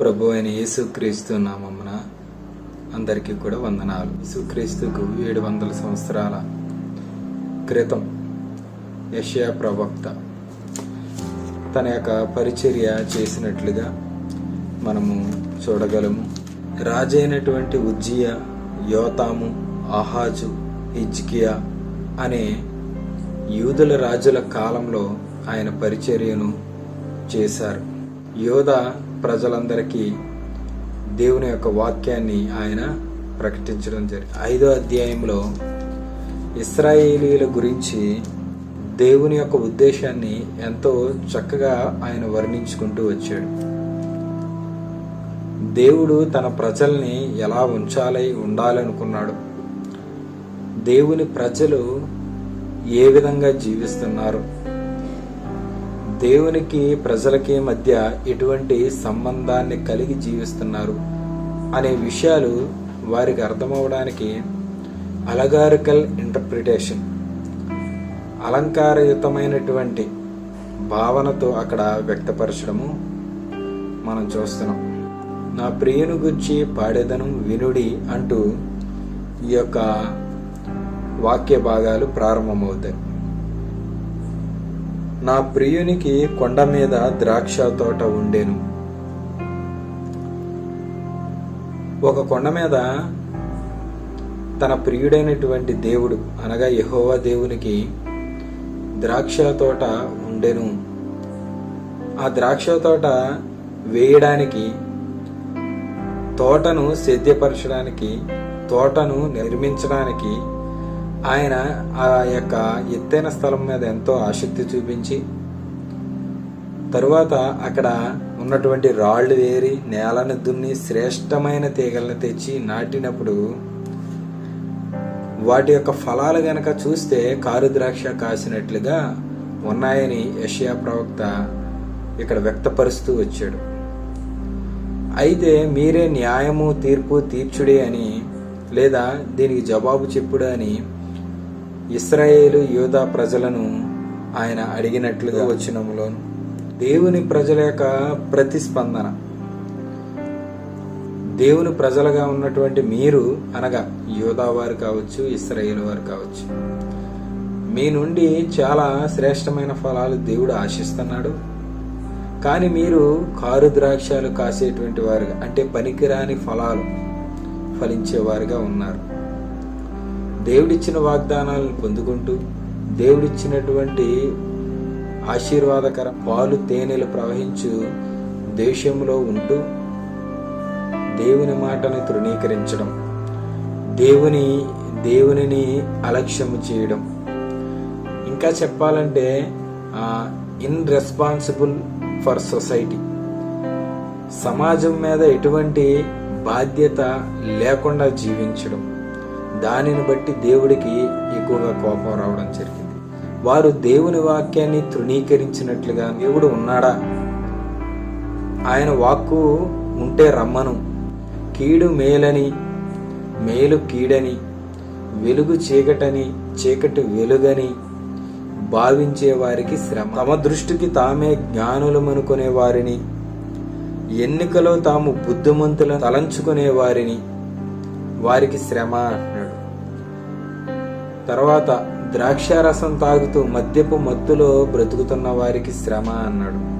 ప్రభు అయిన యేసుక్రీస్తు నామమున అందరికీ కూడా వందనాలు. యేసుక్రీస్తుకు ఏడు వందల సంవత్సరాల క్రితం యషయా ప్రవక్త తన యొక్క పరిచర్య చేసినట్లుగా మనము చూడగలము. రాజైనటువంటి ఉజ్జియ యోతాము ఆహాజు హిజ్కియా అనే యూదుల రాజుల కాలంలో ఆయన పరిచర్యను చేశారు. యోధ ప్రజలందరికీ దేవుని యొక్క వాక్యాన్ని ఆయన ప్రకటించడం జరిగింది. ఐదో అధ్యాయంలో ఇస్రాయేలీల గురించి దేవుని యొక్క ఉద్దేశాన్ని ఎంతో చక్కగా ఆయన వర్ణించుకుంటూ వచ్చాడు. దేవుడు తన ప్రజల్ని ఎలా ఉంచాలి ఉండాలనుకున్నాడు? దేవుని ప్రజలు ఏ విధంగా జీవిస్తున్నారు? దేవునికి ప్రజలకి మధ్య ఎటువంటి సంబంధాన్ని కలిగి జీవిస్తున్నారు అనే విషయాలు వారికి అర్థమవడానికి అలగారికల్ ఇంటర్ప్రిటేషన్ అలంకారయుతమైనటువంటి భావనతో అక్కడ వ్యక్తపరచడము మనం చూస్తున్నాం. నా ప్రియుని గురించి పాడేదను వినుడి అంటూ ఈ యొక్క వాక్య భాగాలు ప్రారంభమవుతాయి. నా ప్రియునికి కొండ మీద ద్రాక్ష తోట ఉండేను. ఒక కొండ మీద తన ప్రియుడైనటువంటి దేవుడు అనగా యహోవా దేవునికి ద్రాక్ష తోట ఉండెను. ఆ ద్రాక్ష తోట వేయడానికి తోటను సేద్యపరచడానికి తోటను నిర్మించడానికి ఆయన ఆ యొక్క ఎత్తైన స్థలం మీద ఎంతో ఆసక్తి చూపించి తరువాత అక్కడ ఉన్నటువంటి రాళ్ళు వేరి నేలను దున్ని శ్రేష్టమైన తీగలను తెచ్చి నాటినప్పుడు వాటి యొక్క ఫలాలు గనక చూస్తే కారు ద్రాక్ష కాసినట్లుగా ఉన్నాయని యషయా ప్రవక్త ఇక్కడ వ్యక్తపరుస్తూ వచ్చాడు. అయితే మీరే న్యాయము తీర్పు తీర్చుడే అని లేదా దీనికి జవాబు చెప్పుడు అని ఇస్రాయేలు యూదా ప్రజలను ఆయన అడిగినట్లుగా వచ్చినములోను దేవుని ప్రజల యొక్క ప్రతిస్పందన. దేవుని ప్రజలుగా ఉన్నటువంటి మీరు అనగా యోధా వారు కావచ్చు ఇస్రాయేల్ వారు కావచ్చు. మీ నుండి చాలా శ్రేష్టమైన ఫలాలు దేవుడు ఆశిస్తున్నాడు. కానీ మీరు కారు ద్రాక్షాలు కాసేటువంటి వారుగా అంటే పనికిరాని ఫలాలు ఫలించేవారుగా ఉన్నారు. దేవుడిచ్చిన వాగ్దానాలను పొందుకుంటూ దేవుడిచ్చినటువంటి ఆశీర్వాదకర పాలు తేనెలు ప్రవహించు దేశంలో ఉంటూ దేవుని మాటను తృణీకరించడం దేవుని దేవునిని అలక్ష్యము చేయడం. ఇంకా చెప్పాలంటే ఇన్ రెస్పాన్సిబుల్ ఫర్ సొసైటీ సమాజం మీద ఎటువంటి బాధ్యత లేకుండా జీవించడం. దానిని బట్టి దేవుడికి ఎక్కువగా కోపం రావడం జరిగింది. వారు దేవుని వాక్యాన్ని తృణీకరించినట్లుగా దేవుడు ఉన్నాడా? ఆయన వాక్కు ఉంటే రమ్మను. కీడు మేలని మేలు కీడని వెలుగు చీకటని చీకటి వెలుగని భావించే వారికి శ్రమ. తమ దృష్టికి తామే జ్ఞానులమనుకునే వారిని ఎన్నికలో తాము బుద్ధిమంతులను తలంచుకునే వారిని వారికి శ్రమ అంటున్నాడు. తర్వాత ద్రాక్షారసం తాగుతూ మద్యపు మత్తులో బ్రతుకుతున్న వారికి శ్రమ అన్నాడు.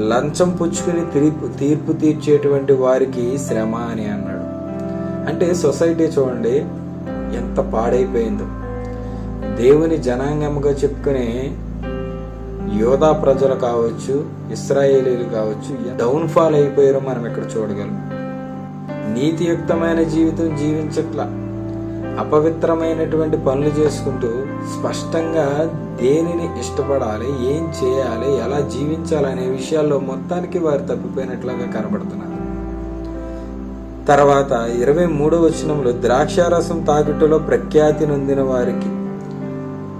లంచం పుచ్చుకుని తీర్పు తీర్పు తీర్చేటువంటి వారికి శ్రమ అని అన్నాడు. అంటే సొసైటీ చూడండి ఎంత పాడైపోయిందో. దేవుని జనాంగముగా చెప్పుకునే యోధా ప్రజలు కావచ్చు ఇస్రాయేలీలు కావచ్చు డౌన్ఫాల్ అయిపోయారో మనం ఇక్కడ చూడగలం. నీతియుక్తమైన జీవితం జీవించట్లా. అపవిత్రమైనటువంటి పనులు చేసుకుంటూ స్పష్టంగా దేనిని ఇష్టపడాలి ఏం చేయాలి ఎలా జీవించాలి అనే విషయాల్లో మొత్తానికి వారు తప్పిపోయినట్లుగా కనబడుతున్నారు. తర్వాత ఇరవై మూడో వచనంలో ద్రాక్షారసం తాగుటలో ప్రఖ్యాతి నొందిన వారికి.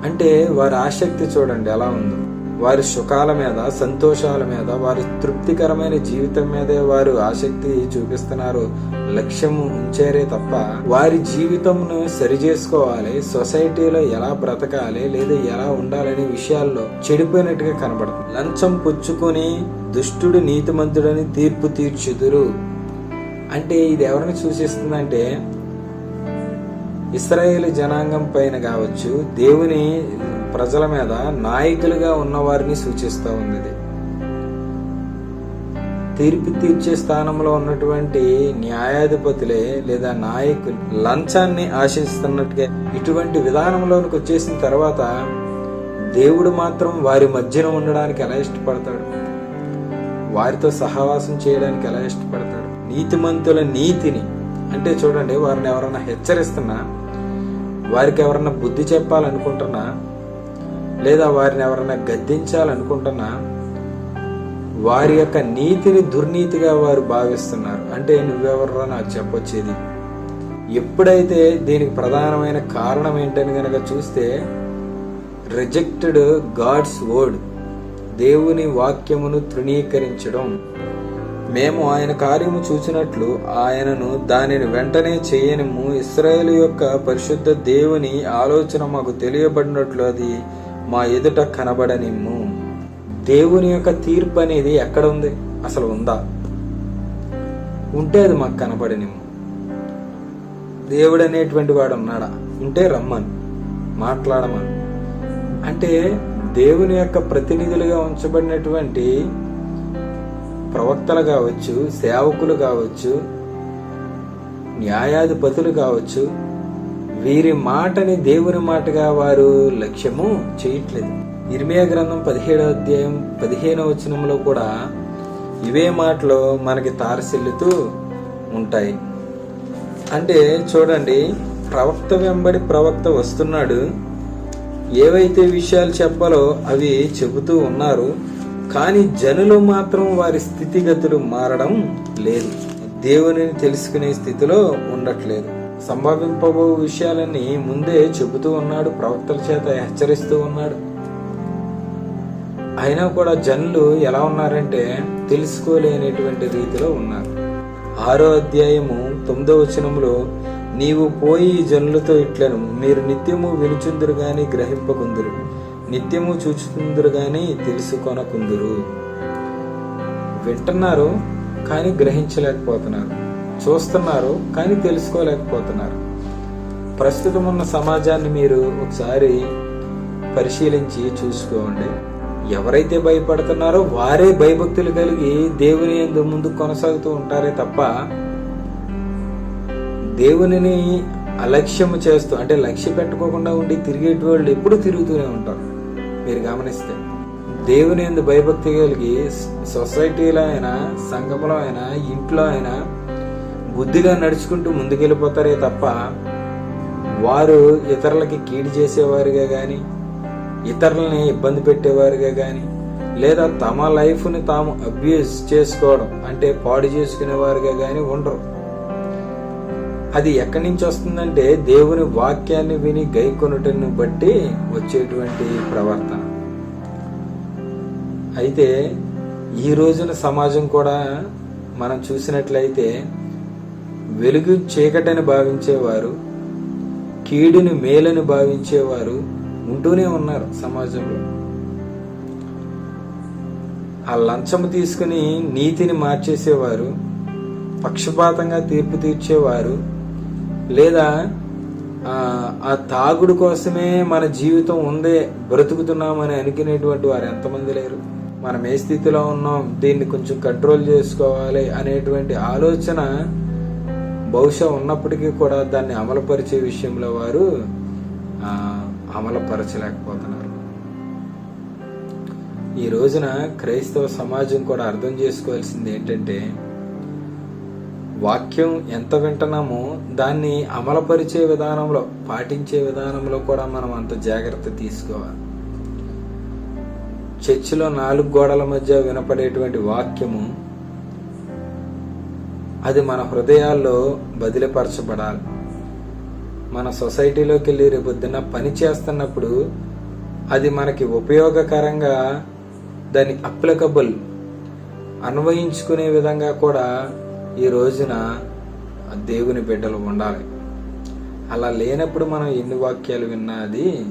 అంటే వారి ఆసక్తి చూడండి ఎలా ఉందో. వారి సుఖాల మీద సంతోషాల మీద వారి తృప్తికరమైన జీవితం మీదే వారు ఆసక్తి చూపిస్తున్నారు. లక్ష్యం ఉంచారే తప్ప వారి జీవితంను సరి చేసుకోవాలి సొసైటీలో ఎలా బ్రతకాలి లేదా ఎలా ఉండాలనే విషయాల్లో చెడిపోయినట్టుగా కనబడుతుంది. లంచం పుచ్చుకొని దుష్టుడు నీతిమంతుడని తీర్పు తీర్చుదురు. అంటే ఇది ఎవరిని సూచిస్తుందంటే ఇస్రాయేల్ జనాంగం పైన కావచ్చు దేవుని ప్రజల మీద నాయకులుగా ఉన్నవారిని సూచిస్తూ ఉంది ఇది తీర్పు తీర్చే స్థానంలో ఉన్నటువంటి న్యాయాధిపతులే లేదా నాయకులు లంచాన్ని ఆశిస్తున్నట్టుగా ఇటువంటి విధానంలోనికి వచ్చేసిన తర్వాత దేవుడు మాత్రం వారి మధ్యన ఉండడానికి ఎలా ఇష్టపడతాడు? వారితో సహవాసం చేయడానికి ఎలా ఇష్టపడతాడు? నీతిమంతుల నీతిని అంటే చూడండి వారిని ఎవరైనా హెచ్చరిస్తున్నా వారికి ఎవరన్నా బుద్ధి చెప్పాలనుకుంటున్నా లేదా వారిని ఎవరైనా గద్దించాలనుకుంటున్నా వారి యొక్క నీతిని దుర్నీతిగా వారు భావిస్తున్నారు. అంటే నువ్వెవర్రా నాకు చెప్పొచ్చేది? ఎప్పుడైతే దీనికి ప్రధానమైన కారణం ఏంటని గనక చూస్తే రిజెక్టెడ్ గాడ్స్ వర్డ్ దేవుని వాక్యమును తృణీకరించడం. మేము ఆయన కార్యము చూచినట్లు ఆయనను దానిని వెంటనే చేయనిము ఇస్రాయేల్ యొక్క పరిశుద్ధ దేవుని ఆలోచన మాకు తెలియబడినట్లు అది మా ఎదుట కనబడనిమ్ము. దేవుని యొక్క తీర్పు అనేది ఎక్కడ ఉంది? అసలు ఉందా? ఉంటే అది మాకు కనబడనిమ్ము. దేవుడు అనేటువంటి వాడు ఉన్నాడా? ఉంటే రమ్మను మాట్లాడమను. అంటే దేవుని యొక్క ప్రతినిధులుగా ఉంచబడినటువంటి ప్రవక్తలు కావచ్చు సేవకులు కావచ్చు న్యాయాధిపతులు కావచ్చు వీరి మాటని దేవుని మాటగా వారు లక్ష్యము చేయట్లేదు. ఇర్మియా గ్రంథం పదిహేడవ అధ్యాయం పదిహేనవ వచనంలో కూడా ఇవే మాటలు మనకి తారసిల్లుతూ ఉంటాయి. అంటే చూడండి ప్రవక్త వెంబడి ప్రవక్త వస్తున్నాడు. ఏవైతే విషయాలు చెప్పాలో అవి చెబుతూ ఉన్నారు కానీ జనులు మాత్రం వారి స్థితిగతులు మారడం లేదు. దేవుని తెలుసుకునే స్థితిలో ఉండట్లేదు. సంభవింపబో విషయాలన్నీ ముందే చెబుతూ ఉన్నాడు ప్రవక్తల చేత హెచ్చరిస్తూ ఉన్నాడు. అయినా కూడా జనులు ఎలా ఉన్నారంటే తెలుసుకోలేనటువంటి రీతిలో ఉన్నారు. ఆరో అధ్యాయము తొమ్మిదో వచనంలో నీవు పోయి జనులతో ఇట్లను మీరు నిత్యము వినుచుందురు గాని గ్రహింపకుందురు. నిత్యము చూచుతుందరు కానీ తెలుసుకొనకుందురు వింటున్నారు కానీ గ్రహించలేకపోతున్నారు. చూస్తున్నారు కానీ తెలుసుకోలేకపోతున్నారు. ప్రస్తుతం ఉన్న సమాజాన్ని మీరు ఒకసారి పరిశీలించి చూసుకోండి. ఎవరైతే భయపడుతున్నారో వారే భయభక్తులు కలిగి దేవుని ఎందు ముందు కొనసాగుతూ ఉంటారే తప్ప దేవునిని అలక్ష్యము చేస్తూ అంటే లక్ష్య పెట్టుకోకుండా ఉండి తిరిగేటి వాళ్ళు ఎప్పుడు తిరుగుతూనే ఉంటారు. మీరు గమనిస్తే దేవుని ఎందు భయభక్తి కలిగి సొసైటీలో అయినా సంఘంలో అయినా ఇంట్లో అయినా బుద్ధిగా నడుచుకుంటూ ముందుకెళ్ళిపోతారే తప్ప వారు ఇతరులకి కీడు చేసేవారుగా కానీ ఇతరులని ఇబ్బంది పెట్టేవారుగా కానీ లేదా తమ లైఫ్ని తాము అబ్యూజ్ చేసుకోవడం అంటే పాడు చేసుకునేవారుగా కానీ ఉండరు. అది ఎక్కడి నుంచి వస్తుందంటే దేవుని వాక్యాన్ని విని గైకొనటను బట్టి వచ్చేటువంటి ప్రవర్తన. అయితే ఈ రోజున సమాజం కూడా మనం చూసినట్లయితే వెలుగు చీకటని భావించేవారు కీడుని మేలని భావించేవారు ఉంటూనే ఉన్నారు సమాజంలో. ఆ లంచం తీసుకుని నీతిని మార్చేసేవారు పక్షపాతంగా తీర్పు తీర్చేవారు లేదా ఆ తాగుడు కోసమే మన జీవితం ఉందే బ్రతుకుతున్నామని అనుకునేటువంటి వారు ఎంతమంది లేరు? మనం ఏ స్థితిలో ఉన్నాం? దీన్ని కొంచెం కంట్రోల్ చేసుకోవాలి అనేటువంటి ఆలోచన బహుశా ఉన్నప్పటికీ కూడా దాన్ని అమలుపరిచే విషయంలో వారు అమలుపరచలేకపోతున్నారు. ఈ రోజున క్రైస్తవ సమాజం కూడా అర్థం చేసుకోవాల్సింది ఏంటంటే వాక్యం ఎంత వింటున్నామో దాన్ని అమలుపరిచే విధానంలో పాటించే విధానంలో కూడా మనం అంత జాగ్రత్త తీసుకోవాలి. చర్చిలో నాలుగు గోడల మధ్య వినపడేటువంటి వాక్యము అది మన హృదయాల్లో బదిలీపరచబడాలి. మన సొసైటీలోకి వెళ్ళి రేపొద్దున పని చేస్తున్నప్పుడు అది మనకి ఉపయోగకరంగా దాన్ని అప్లికబుల్ అన్వయించుకునే విధంగా కూడా ఈ రోజున దేవుని బిడ్డలు ఉండాలి. అలా లేనప్పుడు మనం ఎన్ని వాక్యాలు విన్నా అది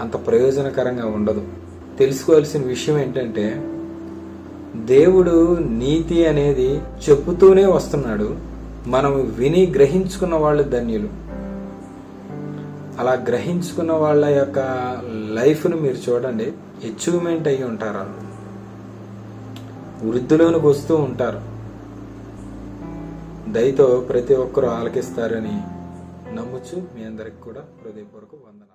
అంత ప్రయోజనకరంగా ఉండదు. తెలుసుకోవాల్సిన విషయం ఏంటంటే దేవుడు నీతి అనేది చెప్పుతూనే వస్తున్నాడు. మనం విని గ్రహించుకున్న వాళ్ళు ధన్యులు. అలా గ్రహించుకున్న వాళ్ళ యొక్క లైఫ్ను మీరు చూడండి అచీవ్మెంట్ అయ్యి ఉంటారు. వాళ్ళు. వృద్ధిలోనికి వస్తూ ఉంటారు. దయతో ప్రతి ఒక్కరూ ఆలకిస్తారని నమ్ముచు మీ అందరికి కూడా హృదయపూర్వక వందనాలు.